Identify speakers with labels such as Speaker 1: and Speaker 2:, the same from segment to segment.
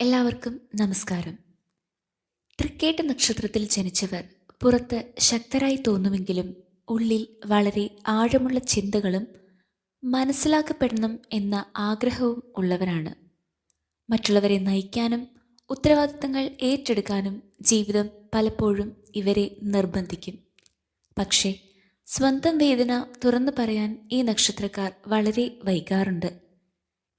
Speaker 1: എല്ലാവർക്കും നമസ്കാരം. തൃക്കേട്ട നക്ഷത്രത്തിൽ ജനിച്ചവർ പുറത്ത് ശക്തരായി തോന്നുമെങ്കിലും ഉള്ളിൽ വളരെ ആഴമുള്ള ചിന്തകളും മനസ്സിലാക്കപ്പെടണം എന്ന ആഗ്രഹവും ഉള്ളവരാണ്. മറ്റുള്ളവരെ നയിക്കാനും ഉത്തരവാദിത്തങ്ങൾ ഏറ്റെടുക്കാനും ജീവിതം പലപ്പോഴും ഇവരെ നിർബന്ധിക്കും. പക്ഷേ സ്വന്തം വേദന തുറന്നു പറയാൻ ഈ നക്ഷത്രക്കാർ വളരെ വൈകാറുണ്ട്.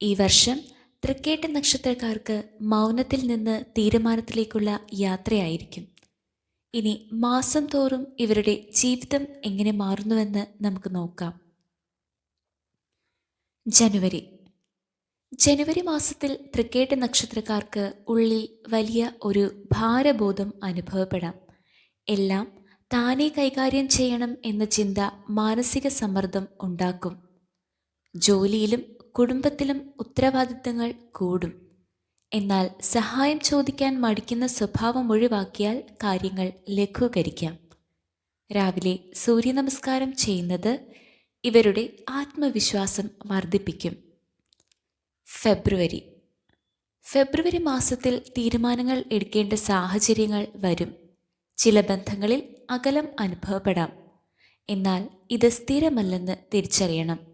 Speaker 1: ഈ വർഷം തൃക്കേട്ട നക്ഷത്രക്കാർക്ക് മൗനത്തിൽ നിന്ന് തീരുമാനത്തിലേക്കുള്ള യാത്രയായിരിക്കും. ഇനി മാസം തോറും ഇവരുടെ ജീവിതം എങ്ങനെ മാറുന്നുവെന്ന് നമുക്ക് നോക്കാം. ജനുവരി. ജനുവരി മാസത്തിൽ തൃക്കേട്ട നക്ഷത്രക്കാർക്ക് ഉള്ളിൽ വലിയ ഒരു ഭാരബോധം അനുഭവപ്പെടാം. എല്ലാം താനെ കൈകാര്യം ചെയ്യണം എന്ന ചിന്ത മാനസിക സമ്മർദ്ദം ഉണ്ടാക്കും. ജോലിയിലും കുടുംബത്തിലും ഉത്തരവാദിത്തങ്ങൾ കൂടും. എന്നാൽ സഹായം ചോദിക്കാൻ മടിക്കുന്ന സ്വഭാവം ഒഴിവാക്കിയാൽ കാര്യങ്ങൾ ലഘൂകരിക്കാം. രാവിലെ സൂര്യ നമസ്കാരം ചെയ്യുന്നത് ഇവരുടെ ആത്മവിശ്വാസം വർദ്ധിപ്പിക്കും. ഫെബ്രുവരി. ഫെബ്രുവരി മാസത്തിൽ തീരുമാനങ്ങൾ എടുക്കേണ്ട സാഹചര്യങ്ങൾ വരും. ചില ബന്ധങ്ങളിൽ അകലം അനുഭവപ്പെടാം. എന്നാൽ ഇത് സ്ഥിരമല്ലെന്ന് തിരിച്ചറിയണം.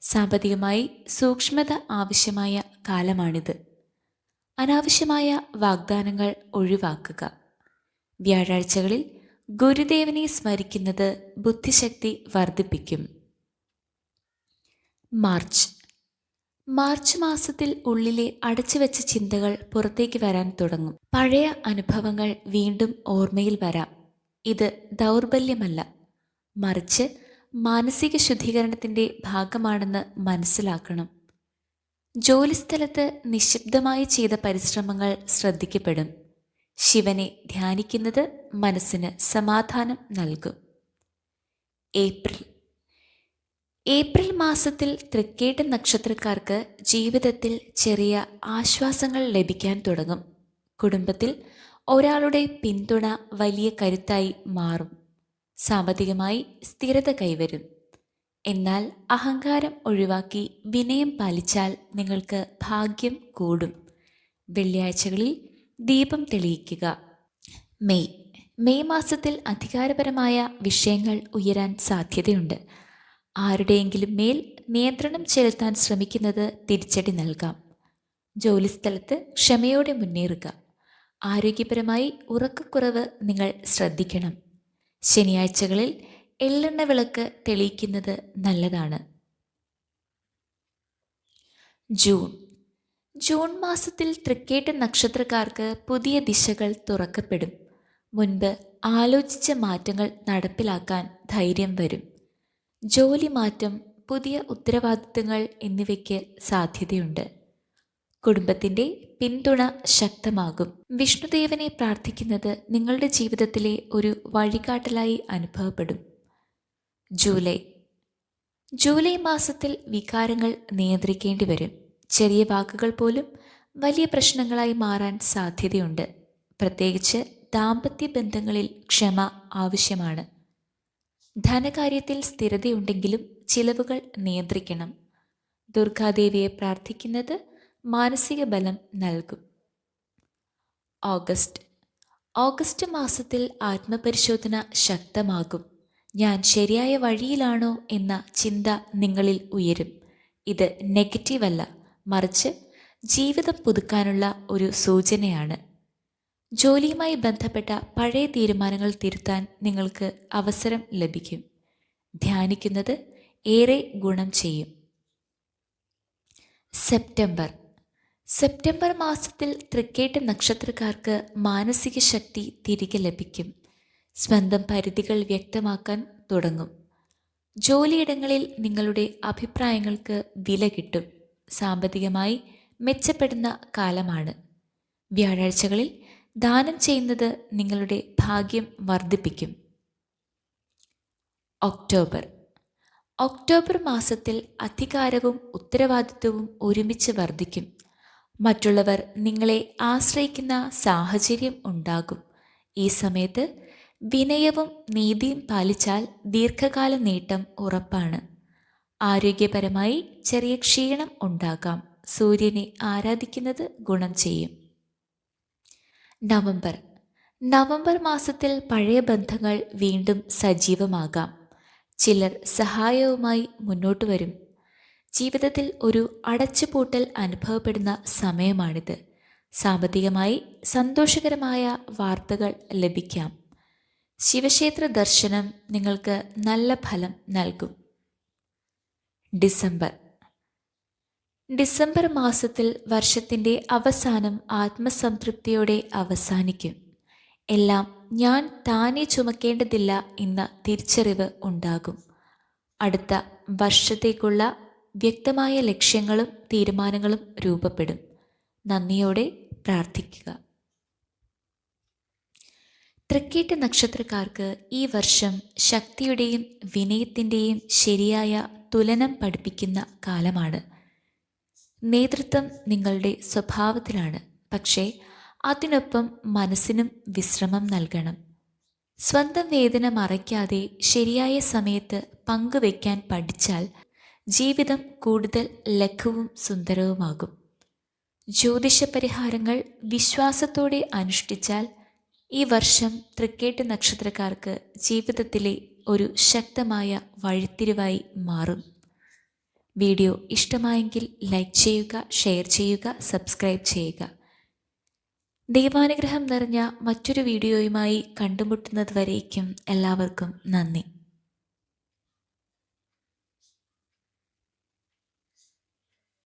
Speaker 1: സാമ്പത്തികമായി സൂക്ഷ്മത ആവശ്യമായ കാലമാണിത്. അനാവശ്യമായ വാഗ്ദാനങ്ങൾ ഒഴിവാക്കുക. വ്യാഴാഴ്ചകളിൽ ഗുരുദേവനെ സ്മരിക്കുന്നത് ബുദ്ധിശക്തി വർദ്ധിപ്പിക്കും. മാർച്ച്. മാർച്ച് മാസത്തിൽ ഉള്ളിലെ അടച്ചുവെച്ച ചിന്തകൾ പുറത്തേക്ക് വരാൻ തുടങ്ങും. പഴയ അനുഭവങ്ങൾ വീണ്ടും ഓർമ്മയിൽ വരാം. ഇത് ദൗർബല്യമല്ല. മറിച്ച് മാനസിക ശുദ്ധീകരണത്തിന്റെ ഭാഗമാണെന്ന് മനസ്സിലാക്കണം. ജോലിസ്ഥലത്ത് നിശബ്ദമായി ചെയ്ത പരിശ്രമങ്ങൾ ശ്രദ്ധിക്കപ്പെടും. ശിവനെ ധ്യാനിക്കുന്നത് മനസ്സിന് സമാധാനം നൽകും. ഏപ്രിൽ. ഏപ്രിൽ മാസത്തിൽ തൃക്കേട്ട നക്ഷത്രക്കാർക്ക് ജീവിതത്തിൽ ചെറിയ ആശ്വാസങ്ങൾ ലഭിക്കാൻ തുടങ്ങും. കുടുംബത്തിൽ ഒരാളുടെ പിന്തുണ വലിയ കരുത്തായി മാറും. സാമ്പത്തികമായി സ്ഥിരത കൈവരും. എന്നാൽ അഹങ്കാരം ഒഴിവാക്കി വിനയം പാലിച്ചാൽ നിങ്ങൾക്ക് ഭാഗ്യം കൂടും. വെള്ളിയാഴ്ചകളിൽ ദീപം തെളിയിക്കുക. മെയ്. മെയ് മാസത്തിൽ അധികാരപരമായ വിഷയങ്ങൾ ഉയരാൻ സാധ്യതയുണ്ട്. ആരുടെയെങ്കിലും മേൽ നിയന്ത്രണം ചെലുത്താൻ ശ്രമിക്കുന്നത് തിരിച്ചടി നൽകാം. ജോലിസ്ഥലത്ത് ക്ഷമയോടെ മുന്നേറുക. ആരോഗ്യപരമായി ഉറക്കക്കുറവ് നിങ്ങൾ ശ്രദ്ധിക്കണം. ശനിയാഴ്ചകളിൽ എള്ളെണ്ണ വിളക്ക് തെളിയിക്കുന്നത് നല്ലതാണ്. ജൂൺ. ജൂൺ മാസത്തിൽ തൃക്കേട്ട നക്ഷത്രക്കാർക്ക് പുതിയ ദിശകൾ തുറക്കപ്പെടും. മുൻപ് ആലോചിച്ച മാറ്റങ്ങൾ നടപ്പിലാക്കാൻ ധൈര്യം വരും. ജോലി മാറ്റം പുതിയ ഉത്തരവാദിത്തങ്ങൾ എന്നിവയ്ക്ക് സാധ്യതയുണ്ട്. കുടുംബത്തിന്റെ പിന്തുണ ശക്തമാകും. വിഷ്ണുദേവനെ പ്രാർത്ഥിക്കുന്നത് നിങ്ങളുടെ ജീവിതത്തിലെ ഒരു വഴികാട്ടലായി അനുഭവപ്പെടും. ജൂലൈ. ജൂലൈ മാസത്തിൽ വികാരങ്ങൾ നിയന്ത്രിക്കേണ്ടി വരും. ചെറിയ വാക്കുകൾ പോലും വലിയ പ്രശ്നങ്ങളായി മാറാൻ സാധ്യതയുണ്ട്. പ്രത്യേകിച്ച് ദാമ്പത്യ ബന്ധങ്ങളിൽ ക്ഷമ ആവശ്യമാണ്. ധനകാര്യത്തിൽ സ്ഥിരതയുണ്ടെങ്കിലും ചിലവുകൾ നിയന്ത്രിക്കണം. ദുർഗാദേവിയെ പ്രാർത്ഥിക്കുന്നത് മാനസിക ബലം നൽകും. ഓഗസ്റ്റ്. ഓഗസ്റ്റ് മാസത്തിൽ ആത്മപരിശോധന ശക്തമാകും. ഞാൻ ശരിയായ വഴിയിലാണോ എന്ന ചിന്ത നിങ്ങളിൽ ഉയരും. ഇത് നെഗറ്റീവ് അല്ല മറിച്ച് ജീവിതം പുതുക്കാനുള്ള ഒരു സൂചനയാണ്. ജോലിയുമായി ബന്ധപ്പെട്ട പഴയ തീരുമാനങ്ങൾ തിരുത്താൻ നിങ്ങൾക്ക് അവസരം ലഭിക്കും. ധ്യാനിക്കുന്നത് ഏറെ ഗുണം ചെയ്യും. സെപ്റ്റംബർ. സെപ്റ്റംബർ മാസത്തിൽ തൃക്കേട്ട് നക്ഷത്രക്കാർക്ക് മാനസിക ശക്തി തിരികെ ലഭിക്കും. സ്വന്തം പരിധികൾ വ്യക്തമാക്കാൻ തുടങ്ങും. ജോലിയിടങ്ങളിൽ നിങ്ങളുടെ അഭിപ്രായങ്ങൾക്ക് വില കിട്ടും. സാമ്പത്തികമായി മെച്ചപ്പെടുന്ന കാലമാണ്. വ്യാഴാഴ്ചകളിൽ ദാനം ചെയ്യുന്നത് നിങ്ങളുടെ ഭാഗ്യം വർദ്ധിപ്പിക്കും. ഒക്ടോബർ. ഒക്ടോബർ മാസത്തിൽ അധികാരവും ഉത്തരവാദിത്വവും ഒരുമിച്ച് വർദ്ധിക്കും. മറ്റുള്ളവർ നിങ്ങളെ ആശ്രയിക്കുന്ന സാഹചര്യം ഉണ്ടാകും. ഈ സമയത്ത് വിനയവും നീതിയും പാലിച്ചാൽ ദീർഘകാല നേട്ടം ഉറപ്പാണ്. ആരോഗ്യപരമായി ചെറിയ ക്ഷീണം ഉണ്ടാകാം. സൂര്യനെ ആരാധിക്കുന്നത് ഗുണം ചെയ്യും. നവംബർ. നവംബർ മാസത്തിൽ പഴയ ബന്ധങ്ങൾ വീണ്ടും സജീവമാകാം. ചിലർ സഹായവുമായി മുന്നോട്ട് വരും. ജീവിതത്തിൽ ഒരു അടച്ചുപൂട്ടൽ അനുഭവപ്പെടുന്ന സമയമാണിത്. സാമ്പത്തികമായി സന്തോഷകരമായ വാർത്തകൾ ലഭിക്കാം. ശിവക്ഷേത്ര ദർശനം നിങ്ങൾക്ക് നല്ല ഫലം നൽകും. ഡിസംബർ. ഡിസംബർ മാസത്തിൽ വർഷത്തിന്റെ അവസാനം ആത്മസംതൃപ്തിയോടെ അവസാനിക്കും. എല്ലാം ഞാൻ താനേ ചുമക്കേണ്ടതില്ല എന്ന തിരിച്ചറിവ് ഉണ്ടാകും. അടുത്ത വർഷത്തേക്കുള്ള വ്യക്തമായ ലക്ഷ്യങ്ങളും തീരുമാനങ്ങളും രൂപപ്പെടും. നന്ദിയോടെ പ്രാർത്ഥിക്കുക. തൃക്കേട്ട നക്ഷത്രക്കാർക്ക് ഈ വർഷം ശക്തിയുടെയും വിനയത്തിന്റെയും ശരിയായ തുലനം പഠിപ്പിക്കുന്ന കാലമാണ്. നേതൃത്വം നിങ്ങളുടെ സ്വഭാവത്തിലാണ്. പക്ഷേ അതിനൊപ്പം മനസ്സിനും വിശ്രമം നൽകണം. സ്വന്തം വേദന മറയ്ക്കാതെ ശരിയായ സമയത്ത് പങ്കുവെക്കാൻ പഠിച്ചാൽ ജീവിതം കൂടുതൽ ലഘുവും സുന്ദരവുമാകും. ജ്യോതിഷ പരിഹാരങ്ങൾ വിശ്വാസത്തോടെ അനുഷ്ഠിച്ചാൽ ഈ വർഷം തൃക്കേട്ട് നക്ഷത്രക്കാർക്ക് ജീവിതത്തിലെ ഒരു ശക്തമായ വഴിത്തിരിവായി മാറും. വീഡിയോ ഇഷ്ടമായെങ്കിൽ ലൈക്ക് ചെയ്യുക ഷെയർ ചെയ്യുക സബ്സ്ക്രൈബ് ചെയ്യുക. ദൈവാനുഗ്രഹം നിറഞ്ഞ മറ്റൊരു വീഡിയോയുമായി കണ്ടുമുട്ടുന്നതുവരേക്കും എല്ലാവർക്കും നന്ദി.